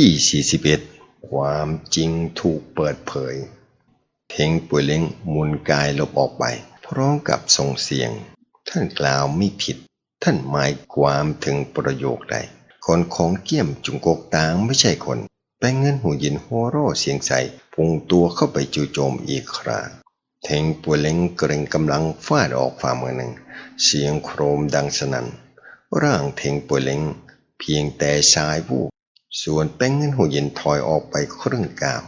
ที่ 41 ความจริงถูกเปิดเผยเทงป่วยเล้งมุนกายหลบออกไป พร้อมกับส่งเสียง ท่านกล่าวไม่ผิด ท่านหมายความถึงประโยคใดคนของเกี้ยมจุงกกตางไม่ใช่คนแปงเงินหูยินหัวร่อเสียงใสพุ่งตัวเข้าไปจู่โจมอีกคราเทงป่วยเล้งเกรงกำลังฟาดออกฝ่ามือหนึ่ง เสียงโครมดังสนั่นร่างเทงป่วยเล้งเพียงแต่สายวู ส่วนแป้งเงินหูเย็นถอยออกไปครึ่งก้าว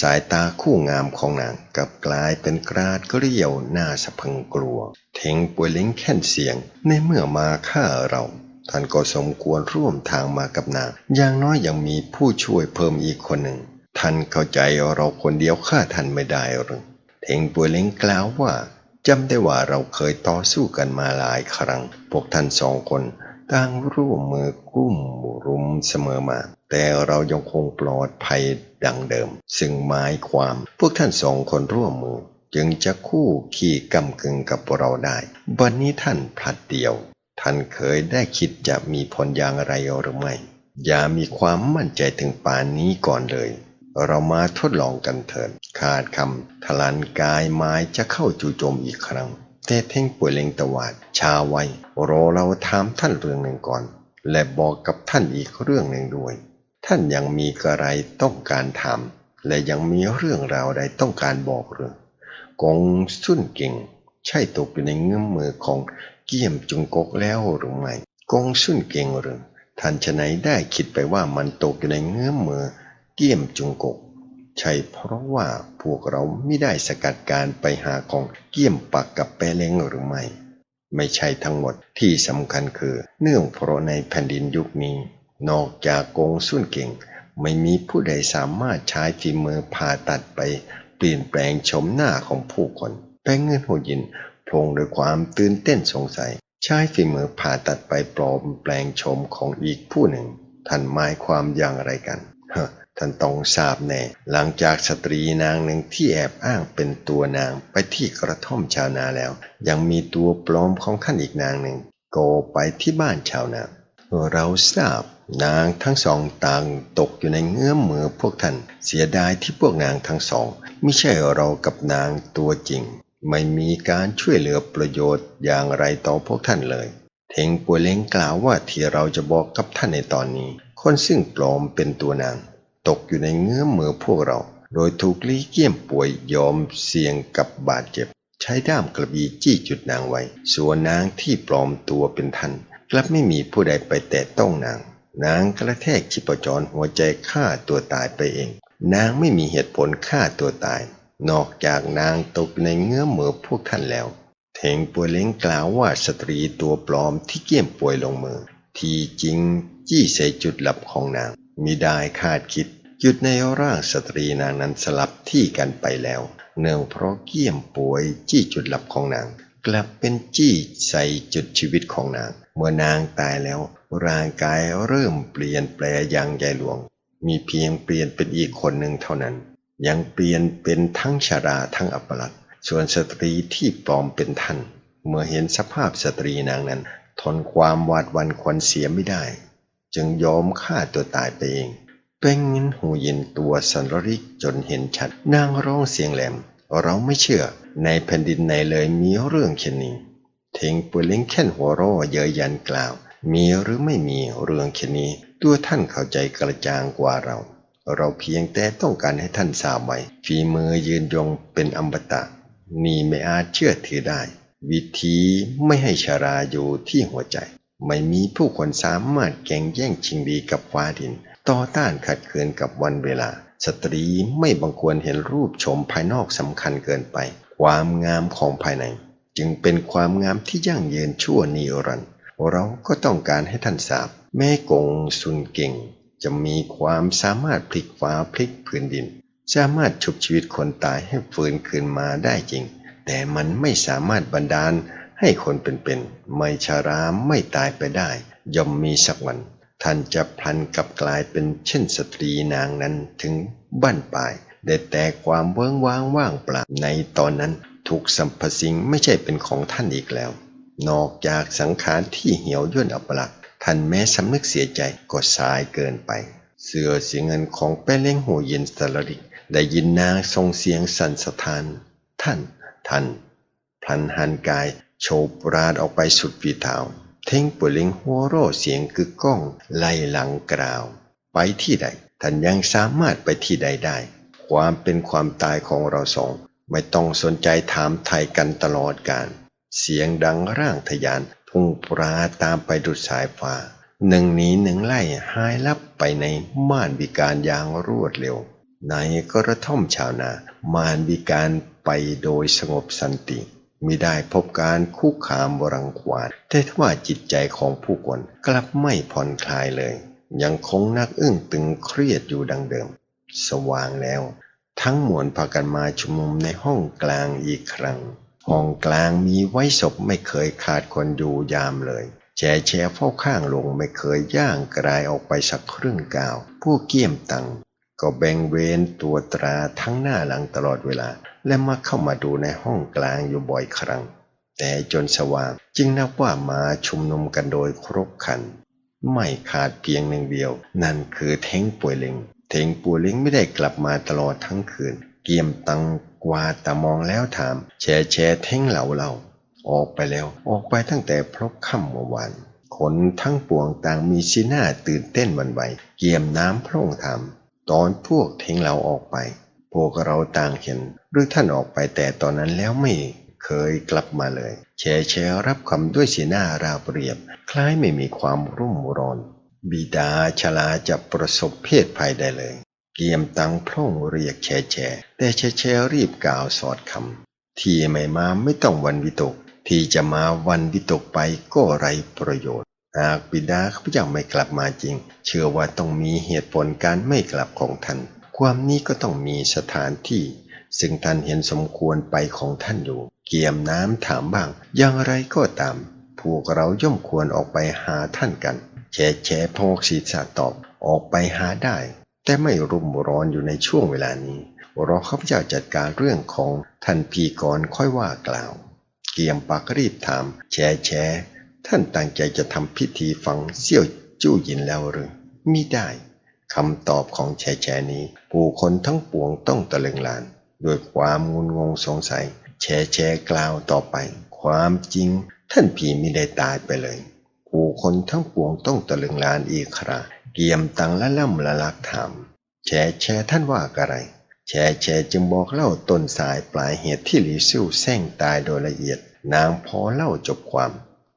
สายตาคู่งามของนางกลับกลายเป็นกราดเกลียวหน้าสะพึงกลัว เทงป่วยเล้งแค่นเสียงในเมื่อมาฆ่าเรา ท่านก็สมควรร่วมทางมากับนาง อย่างน้อยยังมีผู้ช่วยเพิ่มอีกคนหนึ่ง ท่านเข้าใจเราคนเดียวฆ่าท่านไม่ได้หรือเทงป่วยเล้งกล่าวว่าจำได้ว่าเราเคยต่อสู้กันมาหลายครั้ง พวกท่านสองคนต่างร่วมมือกุ้มรุมเสมอมา แต่เรายังคงปลอดภัยดังเดิม ซึ่งหมายความพวกท่านสองคนร่วมมือ จึงจะคู่ขี่กำกึ่งกับเราได้ วันนี้ท่านพลัดเดียว ท่านเคยได้คิดจะมีผลอย่างไรหรือไม่ อย่ามีความมั่นใจถึงป่านนี้ก่อนเลย เรามาทดลองกันเถิดขาดคำทลันกายไม้จะเข้าจู่โจมอีกครั้งแต่เท่งป่วยเล็งตวาด ชาไว้รอเราถามท่านเรื่องหนึ่งก่อน และบอกกับท่านอีกเรื่องหนึ่งด้วย ท่านยังมีอะไรต้องการถามและยังมีเรื่องราวใดต้องการบอกหรือกงสุนเก่ง ใช่ตกอยู่ในเงื้อมมือของเกี่ยมจุงกกแล้วหรือไม่กงสุนเก่งหรือท่านจะไหนได้คิดไปว่ามันตกอยู่ในเงื้อมมือเกี่ยมจุงกก ใช่เพราะว่าพวกเราไม่ได้สกัดการไปหาของเกี่ยมปักกับแปเลงหรือไม่ ไม่ใช่ทั้งหมดที่สำคัญคือ เนื่องเพราะในแผ่นดินยุคนี้ นอกจากกงสุนเก่ง ไม่มีผู้ใดสามารถใช้ฝีมือผ่าตัดไปเปลี่ยนแปลงชมหน้าของผู้คนแป้งเงินหัวยินพลงด้วยความตื่นเต้นสงสัย ใช้ฝีมือผ่าตัดไปปลอมแปลงชมของอีกผู้หนึ่ง ท่านหมายความอย่างไรกันท่านต้องทราบแน่ หลังจากสตรีนางหนึ่งที่แอบอ้างเป็นตัวนางไปที่กระท่อมชาวนาแล้ว ยังมีตัวปลอมของท่านอีกนางหนึ่งโกไปที่บ้านชาวนา เราทราบนางทั้งสองต่างตกอยู่ในเงื้อมมือพวกท่าน เสียดายที่พวกนางทั้งสอง ไม่ใช่เรากับนางตัวจริง ไม่มีการช่วยเหลือประโยชน์อย่างไรต่อพวกท่านเลย เทงปัวเล้งกล่าวว่าที่เราจะบอกกับท่านในตอนนี้ คนซึ่งปลอมเป็นตัวนาง ตกอยู่ในเงื้อมมือพวกเรา โดยถูกลีเกี้ยมป่วยยอมเสี่ยงกับบาดเจ็บ ใช้ด้ามกระบี่จี้จุดนางไว้ ส่วนนางที่ปลอมตัวเป็นท่าน กลับไม่มีผู้ใดไปแตะต้องนาง นางกระแทกชิปจรหัวใจฆ่าตัวตายไปเอง นางไม่มีเหตุผลฆ่าตัวตาย นอกจากนางตกในเงื้อมมือพวกท่านแล้วเทงป่วยเล้งกล่าวว่าสตรีตัวปลอมที่เกี้ยมป่วยลงมือ ที่จริงจี้ใส่จุดหลับของนางมิได้คาดคิดจุดในร่างสตรีนางนั้นสลับที่กันไปแล้ว เนื่องเพราะเกี้ยมป่วยจี้จุดหลับของนาง กลับเป็นจี้ใส่จุดชีวิตของนาง เมื่อนางตายแล้ว ร่างกายเริ่มเปลี่ยนแปลอย่างใหญ่หลวง มีเพียงเปลี่ยนเป็นอีกคนหนึ่งเท่านั้น ยังเปลี่ยนเป็นทั้งชาราทั้งอัปลักษณ์ส่วนสตรีที่ปลอมเป็นท่าน เมื่อเห็นสภาพสตรีนางนั้น ทนความหวาดวันควรเสียไม่ได้ จึงยอมฆ่าตัวตายไปเอง เป้งเงินหูยินตัวสันริกจนเห็นชัดนางร้องเสียงแหลม เราไม่เชื่อในแผ่นดินไหนเลยมีเรื่องเช่นนี้ เทงปุยเล้งแค่นหัวร่อเยยยันกล่าว มีหรือไม่มีเรื่องเช่นี้ ตัวท่านเข้าใจกระจ่างกว่าเรา เราเพียงแต่ต้องการให้ท่านทราบไว้ฝีมือยืนยงเป็นอมตะ นี่ไม่อาจเชื่อถือได้ วิธีไม่ให้ชาราอยู่ที่หัวใจ ไม่มีผู้คนสามารถแข่งแย่งชิงดีกับฟ้าดิน ต่อต้านขัดขืนกับวันเวลา สตรีไม่บังควรเห็นรูปชมภายนอกสำคัญเกินไป ความงามของภายใน จึงเป็นความงามที่ยั่งยืนชั่วนิรันดร์เราก็ต้องการให้ท่านทราบแม่กงสุนเก่ง จะมีความสามารถพลิกฟ้าพลิกพื้นดิน สามารถชุบชีวิตคนตายให้ฟื้นคืนมาได้จริง แต่มันไม่สามารถบันดาลให้คนเป็นๆไม่ชาราไม่ตายไปได้ ย่อมมีสักวัน ท่านจะพลันกลับกลายเป็นเช่นสตรีนางนั้นถึงบ้านปลายได้แต่ความเวิ้งว้างว่างเปล่าในตอนนั้น ทุกสรรพสิ่งไม่ใช่เป็นของท่านอีกแล้ว นอกจากสังขารที่เหี่ยวย่นอัปลักษท่านแม้สำนึกเสียใจก็สายเกินไป เสือเสียงเงินของแป้เล้งหัวเย็นสลริกได้ยินนางทรงเสียงสั่นสะท้าน ท่าน ท่านพลันหันกายโฉบราดออกไปสุดฝีเท้าเท่งป่วยเล็งหัวโร่เสียงกึกก้อง ไล่หลังกล่าว ไปที่ใด ท่านยังสามารถไปที่ใดได้ ความเป็นความตายของเราสอง ไม่ต้องสนใจถามไทยกันตลอดการ เสียงดังร่างทะยาน พุ่งปราตามไปดุดสายฟ้า หนึ่งหนีหนึ่งไล่หายลับไปในม่านวิการอย่างรวดเร็ว ในกระท่อมชาวนาม่านวิการไปโดยสงบสันติมิได้พบการคุกคามบรังควานแต่ทว่าจิตใจของผู้คนกลับไม่ผ่อนคลายเลย ยังคงนักอึ้งตึงเครียดอยู่ดังเดิม สว่างแล้ว ทั้งมวลพากันมาชุมนุมในห้องกลางอีกครั้ง ห้องกลางมีไว้ศพไม่เคยขาดคนอยู่ยามเลยแชแชเฝ้าข้างลงไม่เคยย่างกลายออกไปสักครึ่งก้าว ผู้เกี่ยมตัง ก็แบ่งเวรตัวตราทั้งหน้าหลังตลอดเวลา และมาเข้ามาดูในห้องกลางอยู่บ่อยครั้ง แต่จนสว่างจึงนับว่ามาชุมนุมกันโดยครบคัน ไม่ขาดเพียงหนึ่งเดียว นั่นคือเท้งป่วยเล็ง เท้งป่วเล็งไม่ได้กลับมาตลอดทั้งคืน เกียมตังกวาตามองแล้วถามแชแชเท้งเหล่าเรา ออกไปแล้ว ออกไปตั้งแต่พรบค่ำเมื่อวานคนทั้งปวงต่างมีสีหน้าตื่นเต้นวันไหว เกียมน้ำพร่งถามตอนพวกเท้งเราออกไป พวกเราต่างเห็นหรือท่านออกไปแต่ตอนนั้นแล้วไม่เคยกลับมาเลยแชแชรับคำด้วยสีหน้าราบเรียบ คล้ายไม่มีความรุ่มร้อน บิดาชลาจะประสบเพศภัยได้เลย เกียมตังพร่องเรียกแชแชแต่แชแชรีบกล่าวสอดคำที่ไม่มาไม่ต้องวันวิตก ที่จะมาวันวิตกไปก็ไรประโยชน์ หากบิดาข้าพเจ้าไม่กลับมาจริง เชื่อว่าต้องมีเหตุผลการไม่กลับของท่าน ความนี้ก็ต้องมีสถานที่ ซึ่งท่านเห็นสมควรไปของท่านอยู่ เกียมน้ำถามบ้าง อย่างไรก็ตามพวกเราย่อมควรออกไปหาท่านกัน แชแชพงกศีรษะตอบออกไปหาได้ แต่ไม่รุมร้อนอยู่ในช่วงเวลานี้รอข้าพเจ้าจัดการเรื่องของท่านพีก่อนค่อยว่ากล่าว เกียมปากรีบถามแชแชท่านตั้งใจจะทำพิธีฝังเสี่ยวจู้ยินแล้วหรือมิได้คำตอบของแชแชนี้ ผู้คนทั้งปวงต้องตะลึงลานด้วยความงุนงงสงสัยแชแชกล่าวต่อไป ความจริง ท่านผีมิได้ตายไปเลย ผู้คนทั้งปวงต้องตะลึงลานอีกคราเกียมตังและล่ำละลักถามแชแชท่านว่าอะไร แชแชจึงบอกเล่าต้นสายปลายเหตุที่หลีซิ่วแซงตายโดยละเอียด นางพอเล่าจบความ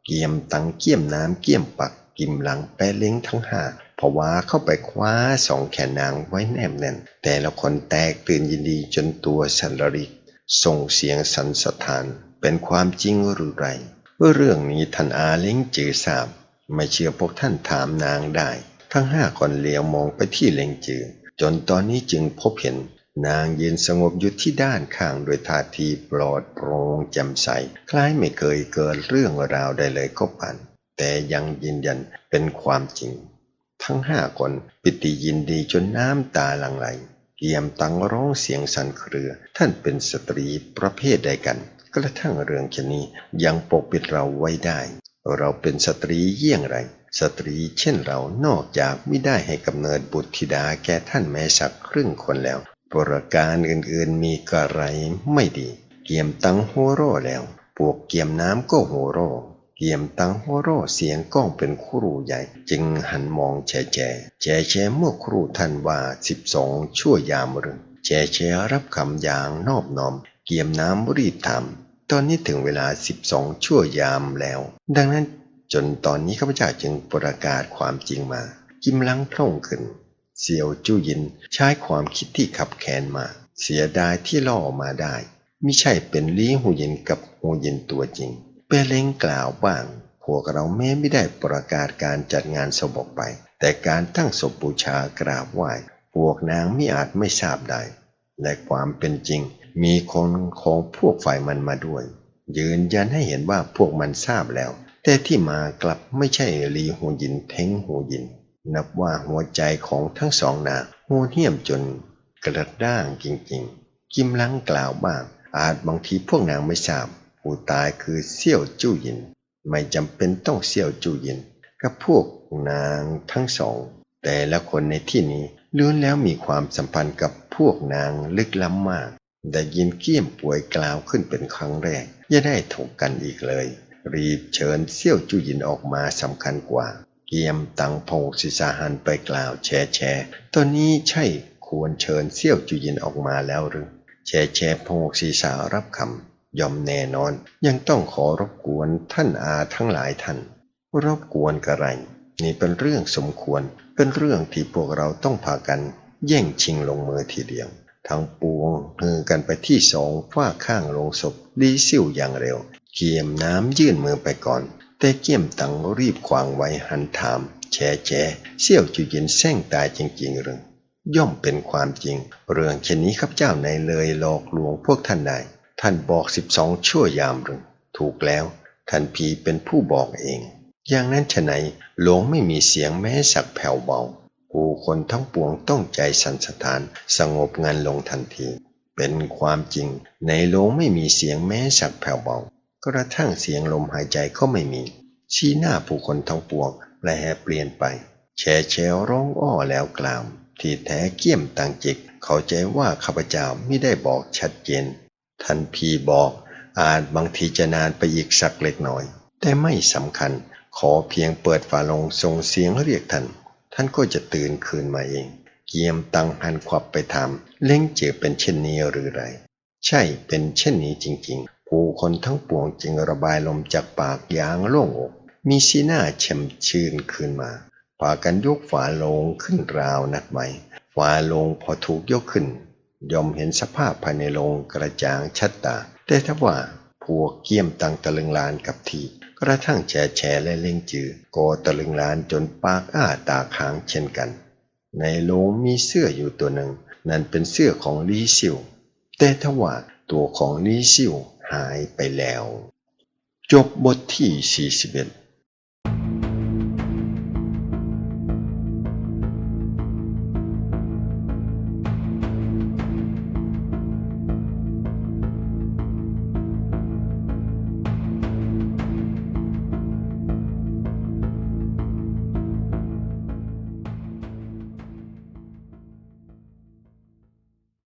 เกียมตังเกี่ยมน้ำเกี่ยมปักกิมหลังแปะเล้งทั้งห้าเพราะว่าเข้าไปคว้าสองแขนนางไว้แนบแน่น แต่ละคนแตกตื่นยินดีจนตัวสันระริก ส่งเสียงสันสถาน เป็นความจริงหรือไร เรื่องนี้ท่านอาเล้งจือทราบ ไม่เชื่อพวกท่านถามนางได้ ทั้งห้าคนเลี้ยวมองไปที่เล็งจือ จนตอนนี้จึงพบเห็น นางยืนสงบอยู่ที่ด้านข้างโดยท่าทีปลอดโปร่งแจ่มใส คล้ายไม่เคยเกิดเรื่องราวใดเลยก็ปันแต่ยังยืนยันเป็นความจริง ทั้งห้าคนปิติยินดีจนน้ำตาหลั่งไหลเกี่ยมตังร้องเสียงสั่นเครือ ท่านเป็นสตรีประเภทใดกัน กระทั่งเรื่องเช่นี้ยังปกปิดเราไว้ได้ เราเป็นสตรีเยี่ยงไร สตรีเช่นเรานอกจากไม่ได้ให้กำเนิดบุตรธิดาแก่ท่านแม้สักครึ่งคนแล้วประการอื่นๆมีกระไรไม่ดี เกียมตังโฮโร่แล้ว พวกเกียมน้ำก็โฮโร่เกียมตังโฮโร่เสียงก้องเป็นครูใหญ่ จึงหันมองแชแชแชแชเมื่อครูท่านว่าสิบสองชั่วยามรึงแชแชรับคำอย่างนอบน้อม เกียมน้ำรีบถาม ตอนนี้ถึงเวลาสิบสองชั่วยามแล้ว ดังนั้นจนตอนนี้ข้าพเจ้าจึงประกาศความจริงมากิมลังพร่งขึ้น เซียวจู้ยินใช้ความคิดที่ขับแค้นมา เสียดายที่ล่อมาได้มิใช่เป็นลี้หูยินกับหูยินตัวจริงเปเล้งกล่าวบ้าง พวกเราแม้ไม่ได้ประกาศการจัดงานศพออกไป แต่การตั้งศพบูชากราบไหว้ พวกนางไม่อาจไม่ทราบได้ และความเป็นจริง มีคนของพวกฝ่ายมันมาด้วย ยืนยันให้เห็นว่าพวกมันทราบแล้ว แต่ที่มากลับไม่ใช่ลีหูยินเทงหูยิน นับว่าหัวใจของทั้งสองนางโหดเหี้ยมจนกระด้างจริงๆ กิมลังกล่าวบ้าง อาจบางทีพวกนางไม่ทราบ ผู้ตายคือเซี่ยวจู้ยิน ไม่จำเป็นต้องเซี่ยวจู้ยิน กับพวกนางทั้งสองแแต่ละคนในที่นี้ล้วนแล้วมีความสัมพันธ์กับพวกนางลึกล้ำมาก ได้ยินเกี้ยมป่วยกล่าวขึ้นเป็นครั้งแรกอย่าได้ถกกันอีกเลย รีบเชิญเซี่ยวจุยินออกมาสำคัญกว่า เกียมตังโพงศิสาหันไปกล่าวแชแชตอนนี้ใช่ควรเชิญเซี่ยวจุยินออกมาแล้วหรือแชแชพงศีสารับคำยอมแน่นอน ยังต้องขอรบกวนท่านอาทั้งหลายท่าน รบกวนกระไรนี่เป็นเรื่องสมควรเป็นเรื่องที่พวกเราต้องพากันแย่งชิงลงมือทีเดียว ทั้งปวงฮือกันไปที่สองฝ้าข้างโลงศพลีซิ่วอย่างเร็ว เกียมน้ำยื่นมือไปก่อน แต่เกียมตังรีบขวางไว้หันถาม แฉแฉเสี่ยวจุยินแซงตายจริงๆหรือย่อมเป็นความจริง เรื่องเช่นนี้ครับเจ้าในเลยหลอกลวงพวกท่านได้ท่านบอกสิบสองชั่วยามหรือถูกแล้ว ท่านพีเป็นผู้บอกเอง อย่างนั้นฉะไหนหลวงไม่มีเสียงแม้สักแผ่วเบา ผู้คนทั้งปวงต้องใจสันสถานสงบงันลงทันที เป็นความจริง ในโลงไม่มีเสียงแม้สักแผ่วเบากระทั่งเสียงลมหายใจก็ไม่มี ชี้หน้าผู้คนทั้งปวงแปลเปลี่ยนไปแชแชวร้องอ้อแล้วกล่าว ที่แท้เกี่ยมตังจิก เข้าใจว่าข้าพเจ้าไม่ได้บอกชัดเจน ท่านพีบอกอาจบางทีจะนานไปอีกสักเล็กน้อย แต่ไม่สำคัญ ขอเพียงเปิดฝาลงส่งเสียงเรียกท่าน ท่านก็จะตื่นคืนมาเอง เกียมตังหันขวับไปถามเล้งเจอเป็นเช่นนี้หรือไร ใช่เป็นเช่นนี้จริง ๆ ผู้คนทั้งปวงจึงระบายลมจากปากอย่างโล่งอก มีสีหน้าเช่มชื่นขึ้นมาพากันยกฝาโลงขึ้นราวนัดใหม่ฝาโลงพอถูกยกขึ้นย่อมเห็นสภาพภายในโลงกระจ่างชัดตา แต่ถ้าว่าพวกเกี้ยมตังตะลึงลานกับที กระทั่งแฉแฉและเล่งจือก็ตะลึงลานจนปากอ้าตาค้างเช่นกัน ในโลงมีเสื้ออยู่ตัวหนึ่ง นั่นเป็นเสื้อของลีซิวแต่ทว่าตัวของลีซิวหายไปแล้ว จบบทที่ 41